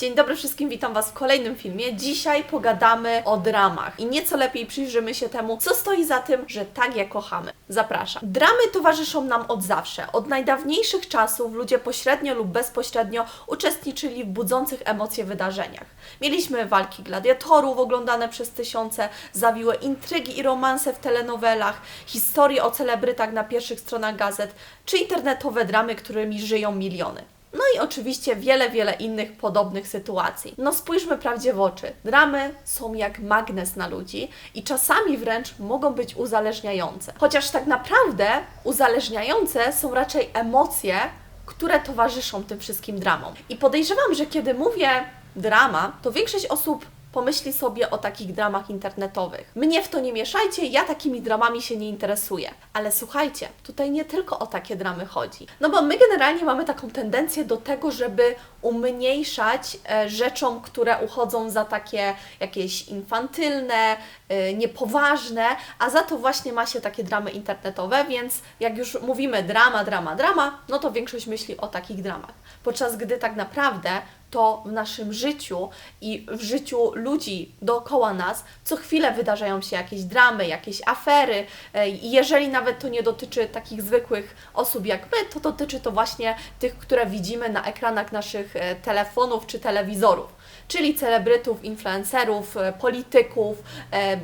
Dzień dobry wszystkim, witam Was w kolejnym filmie. Dzisiaj pogadamy o dramach i nieco lepiej przyjrzymy się temu, co stoi za tym, że tak je kochamy. Zapraszam. Dramy towarzyszą nam od zawsze. Od najdawniejszych czasów ludzie pośrednio lub bezpośrednio uczestniczyli w budzących emocje wydarzeniach. Mieliśmy walki gladiatorów oglądane przez tysiące, zawiłe intrygi i romanse w telenowelach, historie o celebrytach na pierwszych stronach gazet, czy internetowe dramy, którymi żyją miliony. No i oczywiście wiele, wiele innych podobnych sytuacji. No spójrzmy prawdzie w oczy. Dramy są jak magnes na ludzi i czasami wręcz mogą być uzależniające. Chociaż tak naprawdę uzależniające są raczej emocje, które towarzyszą tym wszystkim dramom. I podejrzewam, że kiedy mówię drama, to większość osób pomyśli sobie o takich dramach internetowych. Mnie w to nie mieszajcie, ja takimi dramami się nie interesuję. Ale słuchajcie, tutaj nie tylko o takie dramy chodzi. No bo my generalnie mamy taką tendencję do tego, żeby umniejszać e, rzeczom, które uchodzą za takie jakieś infantylne, e, niepoważne, a za to właśnie ma się takie dramy internetowe, więc jak już mówimy drama, drama, drama, no to większość myśli o takich dramach. Podczas gdy tak naprawdę to w naszym życiu i w życiu ludzi dookoła nas co chwilę wydarzają się jakieś dramy, jakieś afery. E, I jeżeli nawet to nie dotyczy takich zwykłych osób jak my, to dotyczy to właśnie tych, które widzimy na ekranach naszych e, telefonów czy telewizorów czyli celebrytów, influencerów, e, polityków,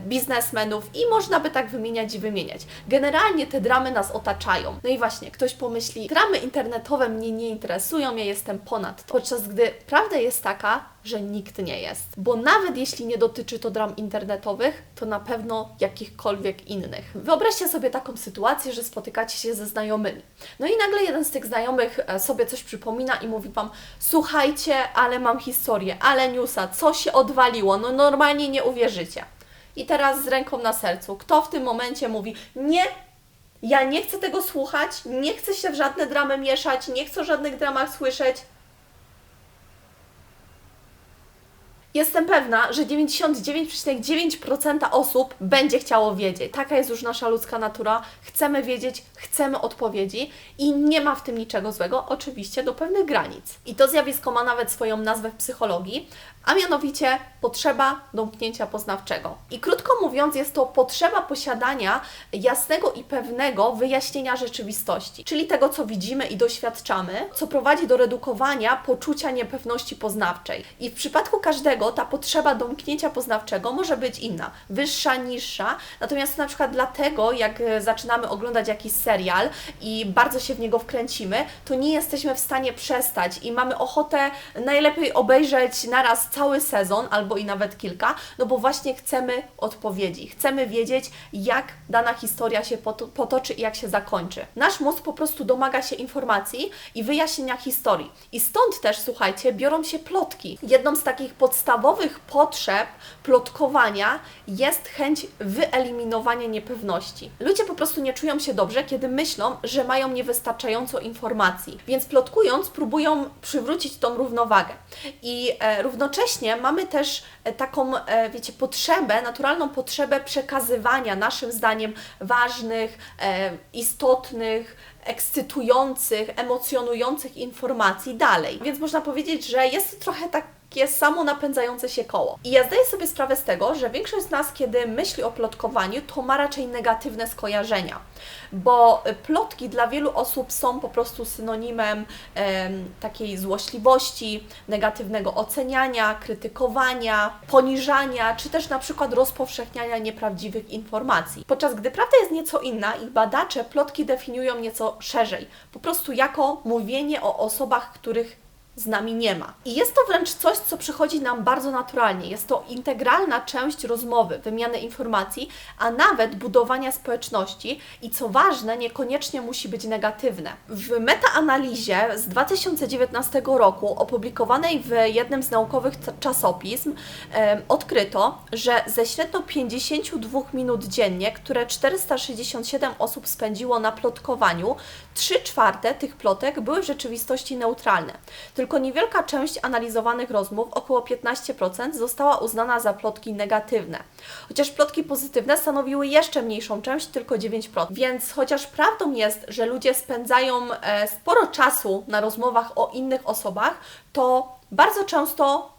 biznesmenów i można by tak wymieniać i wymieniać. Generalnie te dramy nas otaczają. No i właśnie, ktoś pomyśli, dramy internetowe mnie nie interesują, ja jestem ponad to. Podczas gdy prawda jest taka, że nikt nie jest. Bo nawet jeśli nie dotyczy to dram internetowych, to na pewno jakichkolwiek innych. Wyobraźcie sobie taką sytuację, że spotykacie się ze znajomymi. No i nagle jeden z tych znajomych e, sobie coś przypomina i mówi Wam: Słuchajcie, ale mam historię, ale newsa, co się odwaliło, no normalnie nie uwierzycie. I teraz z ręką na sercu, kto w tym momencie mówi: Nie, ja nie chcę tego słuchać, nie chcę się w żadne dramy mieszać, nie chcę o żadnych dramach słyszeć. Jestem pewna, że 99,9% osób będzie chciało wiedzieć. Taka jest już nasza ludzka natura. Chcemy wiedzieć, chcemy odpowiedzi i nie ma w tym niczego złego, oczywiście do pewnych granic. I to zjawisko ma nawet swoją nazwę w psychologii, a mianowicie potrzeba domknięcia poznawczego. I krótko mówiąc, jest to potrzeba posiadania jasnego i pewnego wyjaśnienia rzeczywistości, czyli tego, co widzimy i doświadczamy, co prowadzi do redukowania poczucia niepewności poznawczej. I w przypadku każdego ta potrzeba domknięcia poznawczego może być inna, wyższa, niższa. Natomiast na przykład dlatego, jak zaczynamy oglądać jakiś serial i bardzo się w niego wkręcimy, to nie jesteśmy w stanie przestać i mamy ochotę najlepiej obejrzeć naraz cały sezon albo i nawet kilka, no bo właśnie chcemy odpowiedzi, chcemy wiedzieć, jak dana historia się potoczy i jak się zakończy. Nasz mózg po prostu domaga się informacji i wyjaśnienia historii. I stąd też, słuchajcie, biorą się plotki. Jedną z takich podstawowych potrzeb plotkowania jest chęć wyeliminowania niepewności. Ludzie po prostu nie czują się dobrze, kiedy myślą, że mają niewystarczająco informacji, więc plotkując próbują przywrócić tą równowagę. I e, równocześnie jednocześnie mamy też e, taką, e, wiecie, potrzebę, naturalną potrzebę przekazywania naszym zdaniem ważnych, e, istotnych, ekscytujących, emocjonujących informacji dalej. Więc można powiedzieć, że jest to trochę tak takie samo napędzające się koło. I ja zdaję sobie sprawę z tego, że większość z nas, kiedy myśli o plotkowaniu, to ma raczej negatywne skojarzenia, bo plotki dla wielu osób są po prostu synonimem takiej złośliwości, negatywnego oceniania, krytykowania, poniżania, czy też na przykład rozpowszechniania nieprawdziwych informacji. Podczas gdy prawda jest nieco inna i badacze plotki definiują nieco szerzej, po prostu jako mówienie o osobach, których z nami nie ma. I jest to wręcz coś, co przychodzi nam bardzo naturalnie. Jest to integralna część rozmowy, wymiany informacji, a nawet budowania społeczności i co ważne, niekoniecznie musi być negatywne. W metaanalizie z 2019 roku, opublikowanej w jednym z naukowych czasopism, odkryto, że ze średnio 52 minut dziennie, które 467 osób spędziło na plotkowaniu, 3 czwarte tych plotek były w rzeczywistości neutralne. Tylko tylko niewielka część analizowanych rozmów, około 15%, została uznana za plotki negatywne. Chociaż plotki pozytywne stanowiły jeszcze mniejszą część, tylko 9%. Więc chociaż prawdą jest, że ludzie spędzają e, sporo czasu na rozmowach o innych osobach, to bardzo często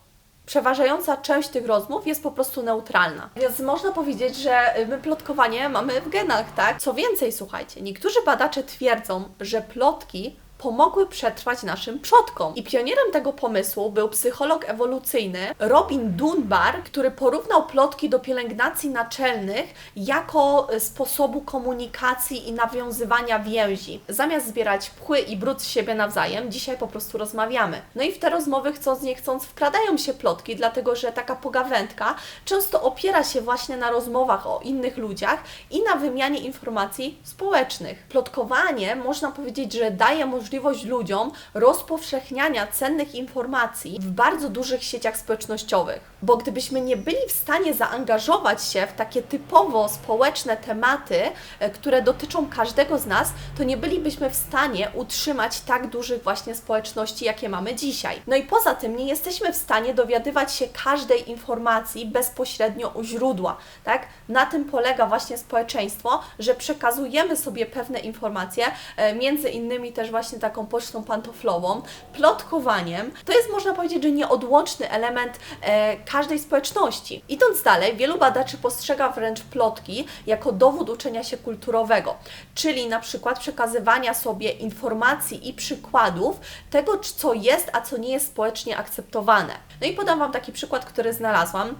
przeważająca część tych rozmów jest po prostu neutralna. Więc można powiedzieć, że my plotkowanie mamy w genach, tak? Co więcej, słuchajcie, niektórzy badacze twierdzą, że plotki pomogły przetrwać naszym przodkom. I pionierem tego pomysłu był psycholog ewolucyjny Robin Dunbar, który porównał plotki do pielęgnacji naczelnych jako e, sposobu komunikacji i nawiązywania więzi. Zamiast zbierać pchły i brud z siebie nawzajem, dzisiaj po prostu rozmawiamy. No i w te rozmowy chcąc nie chcąc wkradają się plotki, dlatego że taka pogawędka często opiera się właśnie na rozmowach o innych ludziach i na wymianie informacji społecznych. Plotkowanie można powiedzieć, że daje możliwość możliwość ludziom rozpowszechniania cennych informacji w bardzo dużych sieciach społecznościowych. Bo gdybyśmy nie byli w stanie zaangażować się w takie typowo społeczne tematy, e, które dotyczą każdego z nas, to nie bylibyśmy w stanie utrzymać tak dużych właśnie społeczności, jakie mamy dzisiaj. No i poza tym nie jesteśmy w stanie dowiadywać się każdej informacji bezpośrednio u źródła, tak? Na tym polega właśnie społeczeństwo, że przekazujemy sobie pewne informacje, e, między innymi też właśnie właśnie taką pocztą pantoflową, plotkowaniem, to jest można powiedzieć, że nieodłączny element e, każdej społeczności. Idąc dalej, wielu badaczy postrzega wręcz plotki jako dowód uczenia się kulturowego, czyli na przykład przekazywania sobie informacji i przykładów tego, co jest, a co nie jest społecznie akceptowane. No i podam Wam taki przykład, który znalazłam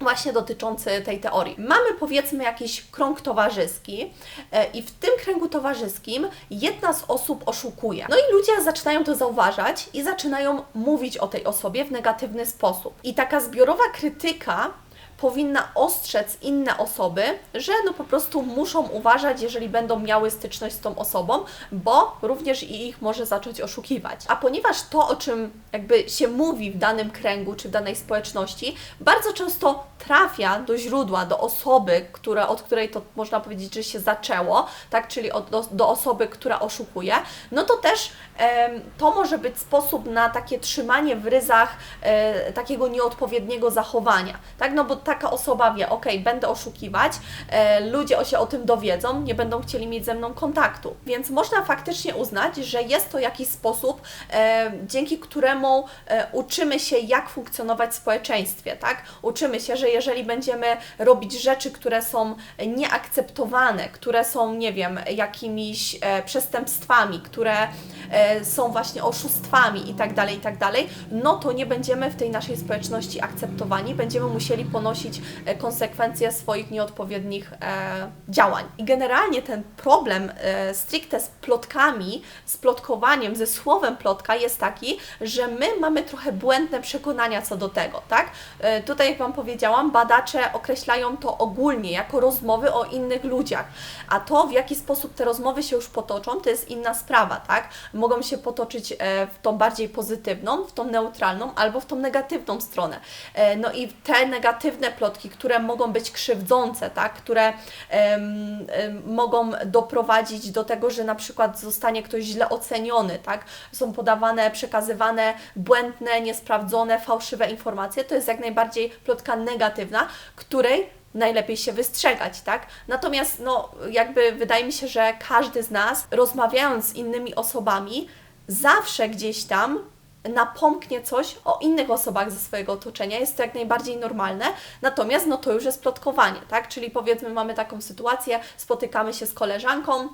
właśnie dotyczący tej teorii. Mamy powiedzmy jakiś krąg towarzyski e, i w tym kręgu towarzyskim jedna z osób oszukuje. No i ludzie zaczynają to zauważać i zaczynają mówić o tej osobie w negatywny sposób. I taka zbiorowa krytyka powinna ostrzec inne osoby, że no po prostu muszą uważać, jeżeli będą miały styczność z tą osobą, bo również i ich może zacząć oszukiwać. A ponieważ to, o czym jakby się mówi w danym kręgu czy w danej społeczności, bardzo często trafia do źródła, do osoby, która, od której to można powiedzieć, że się zaczęło, tak, czyli od, do, do osoby, która oszukuje, no to też to może być sposób na takie trzymanie w ryzach e, takiego nieodpowiedniego zachowania, tak, no bo taka osoba wie, ok, będę oszukiwać, e, ludzie się o tym dowiedzą, nie będą chcieli mieć ze mną kontaktu. Więc można faktycznie uznać, że jest to jakiś sposób, e, dzięki któremu e, uczymy się, jak funkcjonować w społeczeństwie, tak? Uczymy się, że jeżeli będziemy robić rzeczy, które są nieakceptowane, które są, nie wiem, jakimiś przestępstwami, które są właśnie oszustwami i tak dalej, i tak dalej, no to nie będziemy w tej naszej społeczności akceptowani, będziemy musieli ponosić ponosić e, konsekwencje swoich nieodpowiednich e, działań. I generalnie ten problem e, stricte z plotkami, z plotkowaniem, ze słowem plotka jest taki, że my mamy trochę błędne przekonania co do tego, tak? Tutaj, jak Wam powiedziałam, badacze określają to ogólnie jako rozmowy o innych ludziach, a to w jaki sposób te rozmowy się już potoczą, to jest inna sprawa, tak? Mogą się potoczyć w tą bardziej pozytywną, w tą neutralną albo w tą negatywną stronę. No i te negatywne inne plotki, które mogą być krzywdzące, tak? które um, mogą doprowadzić do tego, że na przykład zostanie ktoś źle oceniony, tak? są podawane, przekazywane błędne, niesprawdzone, fałszywe informacje, to jest jak najbardziej plotka negatywna, której najlepiej się wystrzegać, tak? Natomiast, no, jakby wydaje mi się, że każdy z nas, rozmawiając z innymi osobami, zawsze gdzieś tam napomknie coś o innych osobach ze swojego otoczenia, jest to jak najbardziej normalne, natomiast no to już jest plotkowanie, tak? Czyli powiedzmy mamy taką sytuację, spotykamy się z koleżanką,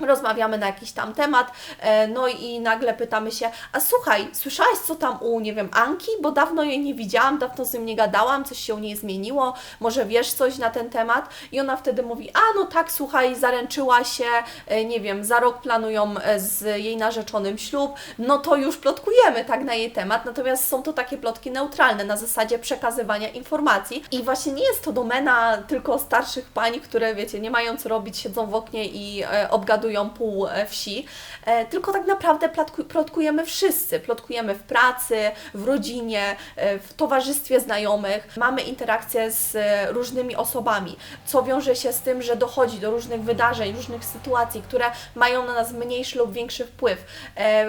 rozmawiamy na jakiś tam temat, e, no i nagle pytamy się, a słuchaj, słyszałaś co tam u, nie wiem, Anki, bo dawno jej nie widziałam, dawno z nim nie gadałam, coś się u niej zmieniło, może wiesz coś na ten temat? I ona wtedy mówi, a no tak, słuchaj, zaręczyła się, e, nie wiem, za rok planują e, z jej narzeczonym ślub, no to już plotkujemy, tak, na jej temat, natomiast są to takie plotki neutralne, na zasadzie przekazywania informacji i właśnie nie jest to domena tylko starszych pań, które, wiecie, nie mają co robić, siedzą w oknie i obgadują pół e, wsi, e, tylko tak naprawdę plotkujemy wszyscy. Plotkujemy w pracy, w rodzinie, e, w towarzystwie znajomych. Mamy interakcje z różnymi osobami, co wiąże się z tym, że dochodzi do różnych wydarzeń, różnych sytuacji, które mają na nas mniejszy lub większy wpływ,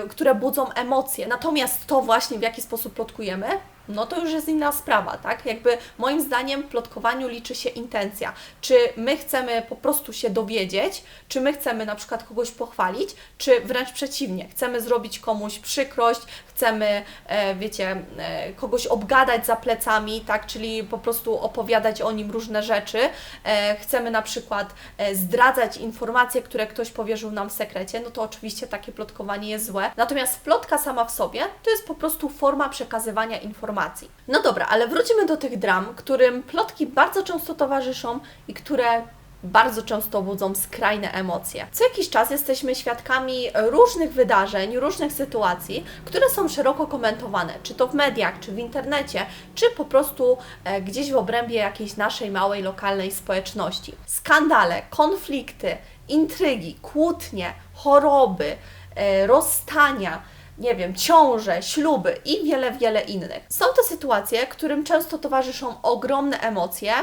które budzą emocje. Natomiast to właśnie w jaki sposób plotkujemy, no to już jest inna sprawa, tak? Jakby moim zdaniem w plotkowaniu liczy się intencja. Czy my chcemy po prostu się dowiedzieć, czy my chcemy na przykład kogoś pochwalić, czy wręcz przeciwnie, chcemy zrobić komuś przykrość, chcemy, e, wiecie, e, kogoś obgadać za plecami, tak, czyli po prostu opowiadać o nim różne rzeczy, e, chcemy na przykład zdradzać informacje, które ktoś powierzył nam w sekrecie, no to oczywiście takie plotkowanie jest złe. Natomiast plotka sama w sobie to jest po prostu forma przekazywania informacji. No dobra, ale wrócimy do tych dram, którym plotki bardzo często towarzyszą i które bardzo często budzą skrajne emocje. Co jakiś czas jesteśmy świadkami różnych wydarzeń, różnych sytuacji, które są szeroko komentowane, czy to w mediach, czy w internecie, czy po prostu e, gdzieś w obrębie jakiejś naszej małej lokalnej społeczności. Skandale, konflikty, intrygi, kłótnie, choroby, e, rozstania nie wiem, ciąże, śluby i wiele, wiele innych. Są to sytuacje, którym często towarzyszą ogromne emocje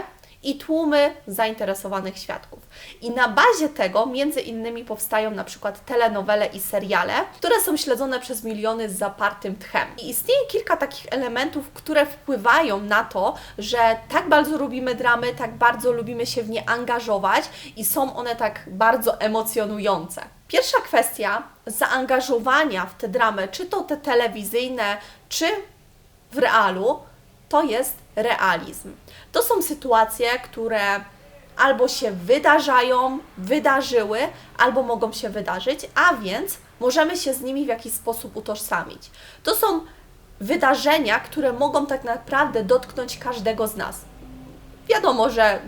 i tłumy zainteresowanych świadków. I na bazie tego między innymi powstają na przykład telenowele i seriale, które są śledzone przez miliony z zapartym tchem. I istnieje kilka takich elementów, które wpływają na to, że tak bardzo lubimy dramy, tak bardzo lubimy się w nie angażować i są one tak bardzo emocjonujące. Pierwsza kwestia zaangażowania w te dramy, czy to te telewizyjne, czy w realu, to jest realizm. To są sytuacje, które albo się wydarzają, wydarzyły, albo mogą się wydarzyć, a więc możemy się z nimi w jakiś sposób utożsamić. To są wydarzenia, które mogą tak naprawdę dotknąć każdego z nas. Wiadomo, że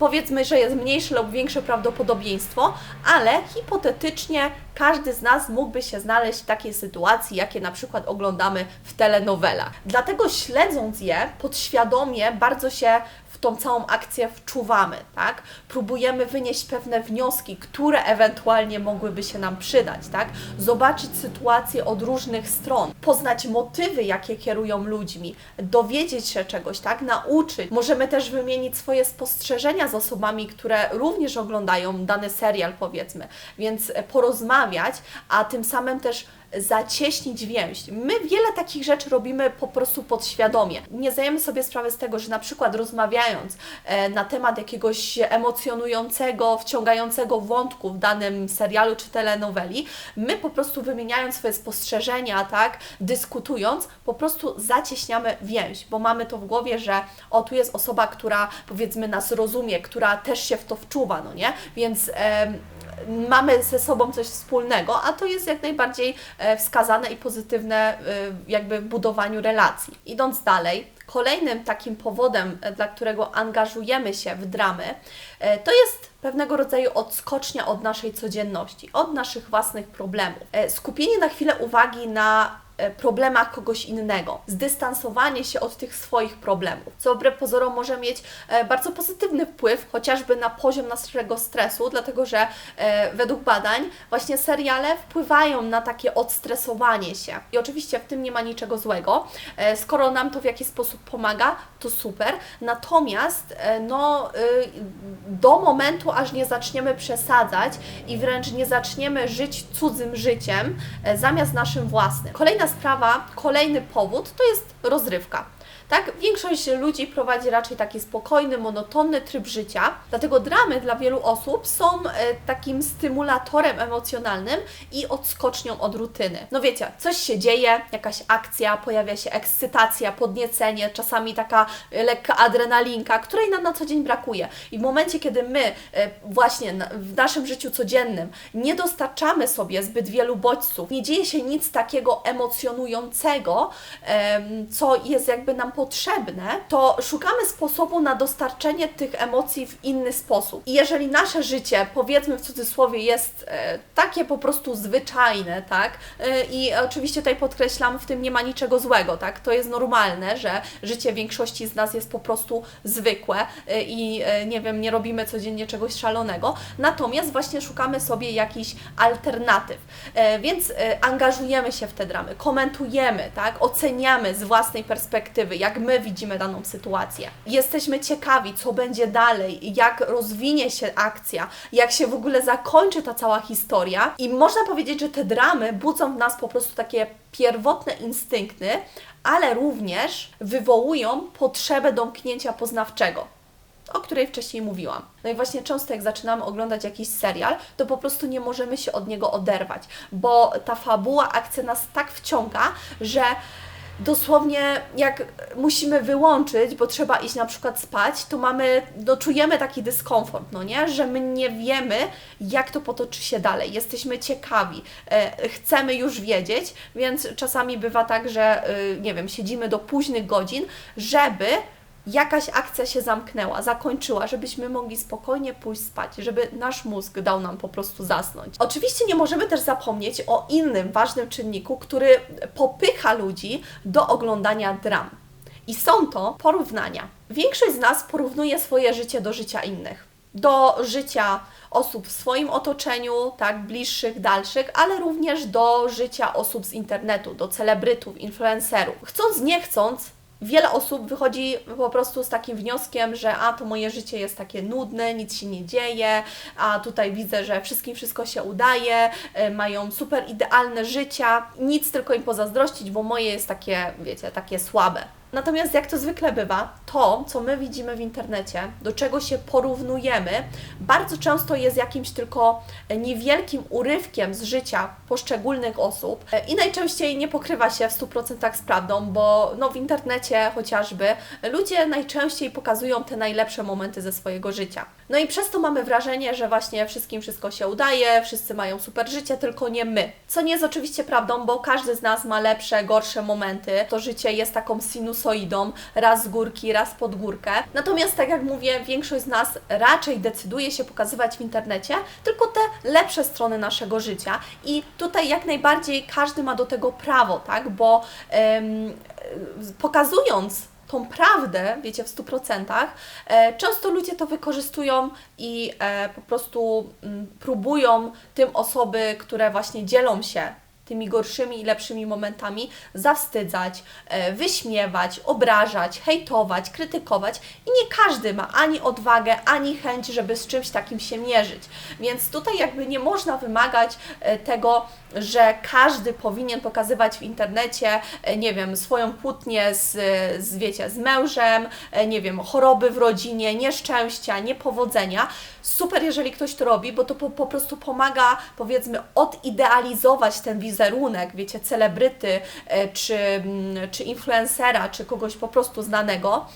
powiedzmy, że jest mniejsze lub większe prawdopodobieństwo, ale hipotetycznie każdy z nas mógłby się znaleźć w takiej sytuacji, jakie na przykład oglądamy w telenowelach. Dlatego śledząc je podświadomie bardzo się w tą całą akcję wczuwamy, tak? Próbujemy wynieść pewne wnioski, które ewentualnie mogłyby się nam przydać, tak? Zobaczyć sytuację od różnych stron, poznać motywy, jakie kierują ludźmi, dowiedzieć się czegoś, tak? Nauczyć. Możemy też wymienić swoje spostrzeżenia z osobami, które również oglądają dany serial, powiedzmy, więc porozmawiać, a tym samym też zacieśnić więź. My wiele takich rzeczy robimy po prostu podświadomie. Nie zdajemy sobie sprawy z tego, że na przykład rozmawiając e, na temat jakiegoś emocjonującego, wciągającego wątku w danym serialu czy telenoweli, my po prostu wymieniając swoje spostrzeżenia, tak, dyskutując, po prostu zacieśniamy więź, bo mamy to w głowie, że o, tu jest osoba, która powiedzmy nas rozumie, która też się w to wczuwa, no nie? Więc mamy ze sobą coś wspólnego, a to jest jak najbardziej e, wskazane i pozytywne e, jakby w budowaniu relacji. Idąc dalej, kolejnym takim powodem, e, dla którego angażujemy się w dramy, to jest pewnego rodzaju odskocznia od naszej codzienności, od naszych własnych problemów. Skupienie na chwilę uwagi na problemach kogoś innego, zdystansowanie się od tych swoich problemów, co wbrew pozorom może mieć e, bardzo pozytywny wpływ chociażby na poziom naszego stresu, dlatego że e, według badań właśnie seriale wpływają na takie odstresowanie się. I oczywiście w tym nie ma niczego złego. Skoro nam to w jakiś sposób pomaga, to super. Natomiast no, do momentu, aż nie zaczniemy przesadzać i wręcz nie zaczniemy żyć cudzym życiem zamiast naszym własnym. Kolejna sprawa, kolejny powód to jest rozrywka. Tak, większość ludzi prowadzi raczej taki spokojny, monotonny tryb życia, dlatego dramy dla wielu osób są e, takim stymulatorem emocjonalnym i odskocznią od rutyny. No wiecie, coś się dzieje, jakaś akcja, pojawia się ekscytacja, podniecenie, czasami taka e, lekka adrenalinka, której nam na co dzień brakuje. I w momencie, kiedy my e, właśnie w naszym życiu codziennym nie dostarczamy sobie zbyt wielu bodźców, nie dzieje się nic takiego emocjonującego, co jest jakby nam potrzebne, to szukamy sposobu na dostarczenie tych emocji w inny sposób. I jeżeli nasze życie, powiedzmy w cudzysłowie, jest e, takie po prostu zwyczajne, tak, e, i oczywiście tutaj podkreślam, w tym nie ma niczego złego, tak, to jest normalne, że życie większości z nas jest po prostu zwykłe e, i e, nie wiem, nie robimy codziennie czegoś szalonego, natomiast właśnie szukamy sobie jakichś alternatyw, e, więc e, angażujemy się w te dramy, komentujemy, tak, oceniamy z własnej perspektywy, jak jak my widzimy daną sytuację. Jesteśmy ciekawi, co będzie dalej, jak rozwinie się akcja, jak się w ogóle zakończy ta cała historia. I można powiedzieć, że te dramy budzą w nas po prostu takie pierwotne instynkty, ale również wywołują potrzebę domknięcia poznawczego. o której wcześniej mówiłam. No i właśnie często jak zaczynamy oglądać jakiś serial, to po prostu nie możemy się od niego oderwać, bo ta fabuła, akcja nas tak wciąga, że dosłownie jak musimy wyłączyć, bo trzeba iść na przykład spać, to mamy, no czujemy taki dyskomfort, no nie? Że my nie wiemy, jak to potoczy się dalej. Jesteśmy ciekawi, e, chcemy już wiedzieć, więc czasami bywa tak, że e, nie wiem, siedzimy do późnych godzin, żeby jakaś akcja się zamknęła, zakończyła, żebyśmy mogli spokojnie pójść spać, żeby nasz mózg dał nam po prostu zasnąć. Oczywiście nie możemy też zapomnieć o innym ważnym czynniku, który popycha ludzi do oglądania dram. I są to porównania. Większość z nas porównuje swoje życie do życia innych. Do życia osób w swoim otoczeniu, tak, bliższych, dalszych, ale również do życia osób z internetu, do celebrytów, influencerów. Chcąc, nie chcąc, wiele osób wychodzi po prostu z takim wnioskiem, że a to moje życie jest takie nudne, nic się nie dzieje, a tutaj widzę, że wszystkim wszystko się udaje, y, mają super idealne życia, nic tylko im pozazdrościć, bo moje jest takie, wiecie, takie słabe. Natomiast jak to zwykle bywa, to, co my widzimy w internecie, do czego się porównujemy, bardzo często jest jakimś tylko niewielkim urywkiem z życia poszczególnych osób i najczęściej nie pokrywa się w 100% z prawdą, bo no, w internecie chociażby ludzie najczęściej pokazują te najlepsze momenty ze swojego życia. No i przez to mamy wrażenie, że właśnie wszystkim wszystko się udaje, wszyscy mają super życie, tylko nie my. Co nie jest oczywiście prawdą, bo każdy z nas ma lepsze, gorsze momenty. To życie jest taką sinusoidą, raz z górki, raz pod górkę. Natomiast tak jak mówię, większość z nas raczej decyduje się pokazywać w internecie tylko te lepsze strony naszego życia i tutaj jak najbardziej każdy ma do tego prawo, tak? Bo ym, pokazując tą prawdę, wiecie, w 100%, e, często ludzie to wykorzystują i e, po prostu m, próbują tym osoby, które właśnie dzielą się tymi gorszymi i lepszymi momentami zawstydzać, e, wyśmiewać, obrażać, hejtować, krytykować i nie każdy ma ani odwagę, ani chęć, żeby z czymś takim się mierzyć. Więc tutaj jakby nie można wymagać e, tego, że każdy powinien pokazywać w internecie, e, nie wiem, swoją kłótnię z, z wiecie, z mężem, nie wiem, choroby w rodzinie, nieszczęścia, niepowodzenia. Super, jeżeli ktoś to robi, bo to po, po prostu pomaga, powiedzmy, odidealizować ten wizerunek, wiecie, celebryty, czy, czy influencera, czy kogoś po prostu znanego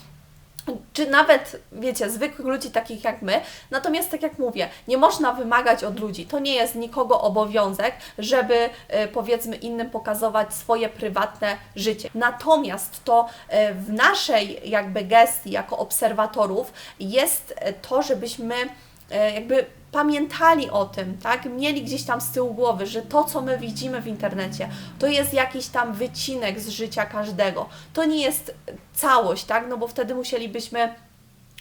czy nawet, wiecie, zwykłych ludzi takich jak my. Natomiast, tak jak mówię, nie można wymagać od ludzi. To nie jest nikogo obowiązek, żeby powiedzmy innym pokazywać swoje prywatne życie. Natomiast to w naszej jakby gestii jako obserwatorów jest to, żebyśmy jakby pamiętali o tym, tak? Mieli gdzieś tam z tyłu głowy, że to, co my widzimy w internecie, to jest jakiś tam wycinek z życia każdego. To nie jest całość, tak? No bo wtedy musielibyśmy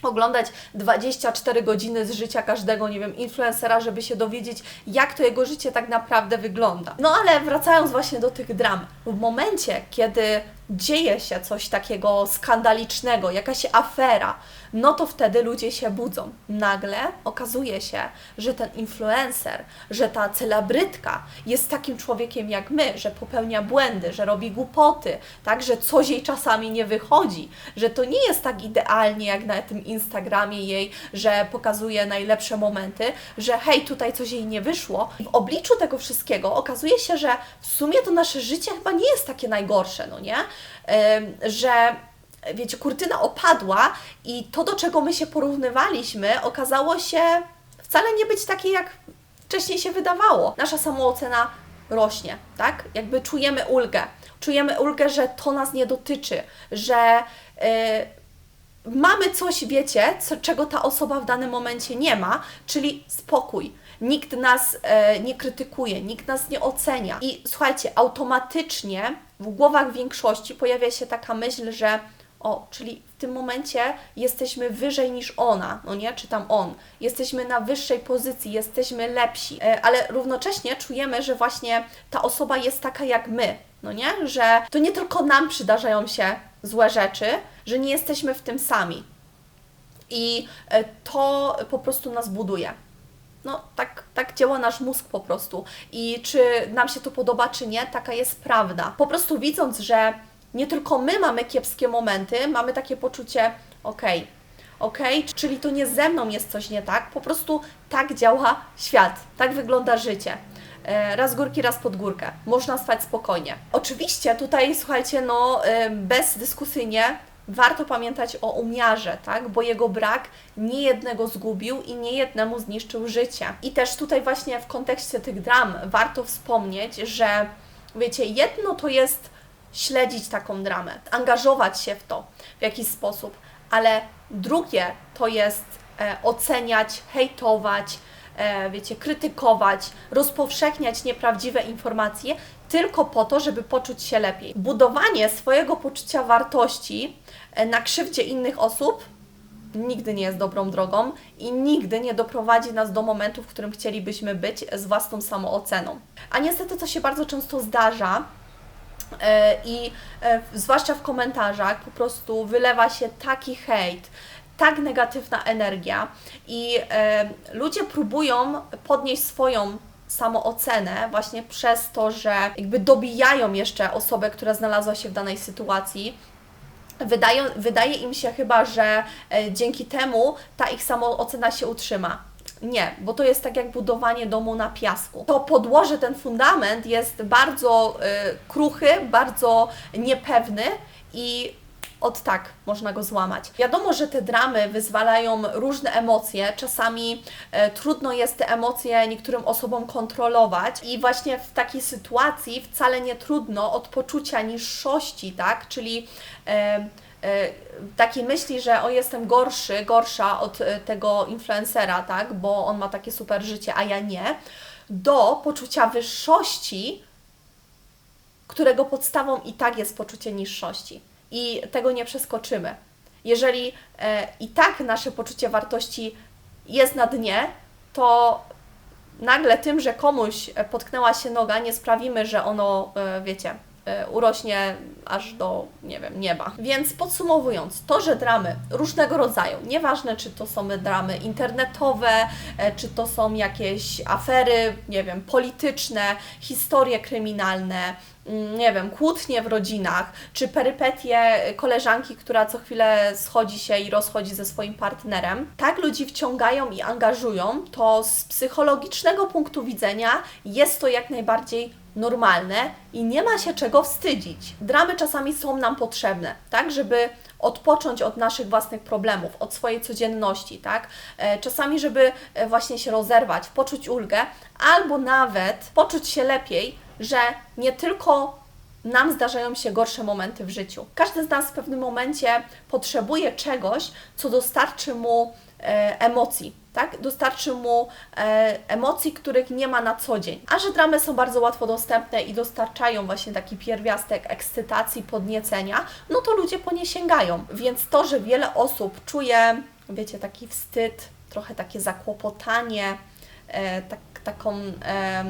oglądać 24 godziny z życia każdego, nie wiem, influencera, żeby się dowiedzieć, jak to jego życie tak naprawdę wygląda. No ale wracając właśnie do tych dram, w momencie, kiedy dzieje się coś takiego skandalicznego, jakaś afera, no to wtedy ludzie się budzą. Nagle okazuje się, że ten influencer, że ta celebrytka jest takim człowiekiem jak my, że popełnia błędy, że robi głupoty, tak, że coś jej czasami nie wychodzi, że to nie jest tak idealnie jak na tym Instagramie jej, że pokazuje najlepsze momenty, że hej, tutaj coś jej nie wyszło. W obliczu tego wszystkiego okazuje się, że w sumie to nasze życie chyba nie jest takie najgorsze, no nie? że wiecie, kurtyna opadła i to, do czego my się porównywaliśmy, okazało się wcale nie być takie, jak wcześniej się wydawało. Nasza samoocena rośnie, tak? Jakby czujemy ulgę. Czujemy ulgę, że to nas nie dotyczy, że yy, mamy coś, wiecie, co, czego ta osoba w danym momencie nie ma, czyli spokój. Nikt nas e, nie krytykuje, nikt nas nie ocenia. I słuchajcie, automatycznie w głowach większości pojawia się taka myśl, że o, czyli w tym momencie jesteśmy wyżej niż ona, no nie, czy tam on. Jesteśmy na wyższej pozycji, jesteśmy lepsi, e, ale równocześnie czujemy, że właśnie ta osoba jest taka jak my, no nie, że to nie tylko nam przydarzają się złe rzeczy, że nie jesteśmy w tym sami. I e, to po prostu nas buduje. No, tak, tak działa nasz mózg po prostu. I czy nam się to podoba, czy nie, taka jest prawda. Po prostu widząc, że nie tylko my mamy kiepskie momenty, mamy takie poczucie, okej, okay, ok? Czyli to nie ze mną jest coś nie tak, po prostu tak działa świat, tak wygląda życie. E, Raz górki, raz pod górkę. Można spać spokojnie. Oczywiście tutaj, słuchajcie, no e, bezdyskusyjnie warto pamiętać o umiarze, tak? Bo jego brak nie jednego zgubił i nie jednemu zniszczył życie. I też tutaj właśnie w kontekście tych dram warto wspomnieć, że wiecie, jedno to jest śledzić taką dramę, angażować się w to w jakiś sposób, ale drugie to jest e, oceniać, hejtować, e, wiecie, krytykować, rozpowszechniać nieprawdziwe informacje tylko po to, żeby poczuć się lepiej. Budowanie swojego poczucia wartości e, na krzywdzie innych osób nigdy nie jest dobrą drogą i nigdy nie doprowadzi nas do momentu, w którym chcielibyśmy być z własną samooceną. A niestety to się bardzo często zdarza, i e, zwłaszcza w komentarzach po prostu wylewa się taki hejt, tak negatywna energia i e, ludzie próbują podnieść swoją samoocenę właśnie przez to, że jakby dobijają jeszcze osobę, która znalazła się w danej sytuacji. Wydają, wydaje im się chyba, że e, dzięki temu ta ich samoocena się utrzyma. Nie, bo to jest tak jak budowanie domu na piasku. To podłoże, ten fundament jest bardzo y, kruchy, bardzo niepewny i od tak można go złamać. Wiadomo, że te dramy wyzwalają różne emocje, czasami e, trudno jest te emocje niektórym osobom kontrolować i właśnie w takiej sytuacji wcale nie trudno od poczucia niższości, tak, czyli e, e, takiej myśli, że o jestem gorszy, gorsza od e, tego influencera, tak, bo on ma takie super życie, a ja nie, do poczucia wyższości, którego podstawą i tak jest poczucie niższości. I tego nie przeskoczymy. Jeżeli e, i tak nasze poczucie wartości jest na dnie, to nagle tym, że komuś e, potknęła się noga, nie sprawimy, że ono, e, wiecie, urośnie aż do, nie wiem, nieba. Więc podsumowując, to, że dramy różnego rodzaju, nieważne czy to są dramy internetowe, e, czy to są jakieś afery, nie wiem, polityczne, historie kryminalne, mm, nie wiem, kłótnie w rodzinach, czy perypetie koleżanki, która co chwilę schodzi się i rozchodzi ze swoim partnerem, tak ludzi wciągają i angażują, to z psychologicznego punktu widzenia jest to jak najbardziej normalne i nie ma się czego wstydzić. Dramy czasami są nam potrzebne, tak, żeby odpocząć od naszych własnych problemów, od swojej codzienności, tak? E, Czasami, żeby e, właśnie się rozerwać, poczuć ulgę, albo nawet poczuć się lepiej, że nie tylko nam zdarzają się gorsze momenty w życiu. Każdy z nas w pewnym momencie potrzebuje czegoś, co dostarczy mu e, emocji, tak? Dostarczy mu e, emocji, których nie ma na co dzień. A że dramy są bardzo łatwo dostępne i dostarczają właśnie taki pierwiastek ekscytacji, podniecenia, no to ludzie po nie sięgają. Więc to, że wiele osób czuje, wiecie, taki wstyd, trochę takie zakłopotanie, tak, taką e,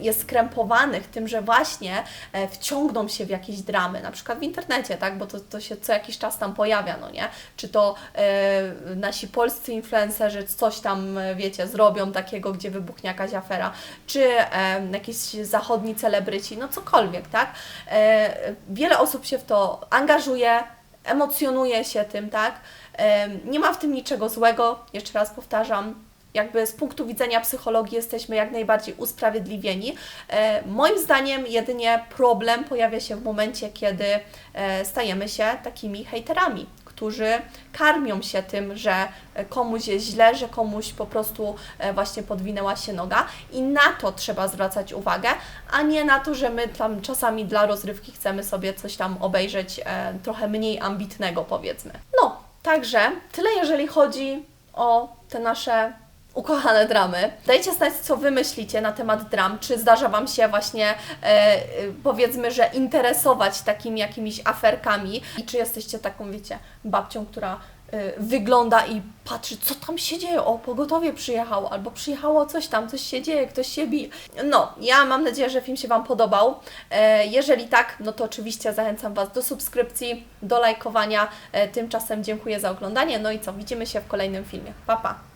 jest skrępowanych tym, że właśnie e, wciągną się w jakieś dramy, na przykład w internecie, tak, bo to, to się co jakiś czas tam pojawia, no nie? Czy to e, nasi polscy influencerzy coś tam, e, wiecie, zrobią takiego, gdzie wybuchnie jakaś afera, czy e, jakiś zachodni celebryci, no cokolwiek, tak? E, wiele osób się w to angażuje, emocjonuje się tym, tak? E, nie ma w tym niczego złego, jeszcze raz powtarzam, jakby z punktu widzenia psychologii jesteśmy jak najbardziej usprawiedliwieni. E, moim zdaniem jedynie problem pojawia się w momencie, kiedy e, stajemy się takimi hejterami, którzy karmią się tym, że komuś jest źle, że komuś po prostu e, właśnie podwinęła się noga i na to trzeba zwracać uwagę, a nie na to, że my tam czasami dla rozrywki chcemy sobie coś tam obejrzeć e, trochę mniej ambitnego powiedzmy. No, także tyle jeżeli chodzi o te nasze ukochane dramy. Dajcie znać, co Wy myślicie na temat dram. Czy zdarza Wam się właśnie, e, e, powiedzmy, że interesować takimi jakimiś aferkami? I czy jesteście taką, wiecie, babcią, która e, wygląda i patrzy, co tam się dzieje? O, pogotowie przyjechało, albo przyjechało coś tam, coś się dzieje, ktoś się bije. No, ja mam nadzieję, że film się Wam podobał. E, jeżeli tak, no to oczywiście zachęcam Was do subskrypcji, do lajkowania. E, tymczasem dziękuję za oglądanie. No i co, widzimy się w kolejnym filmie. Pa, pa!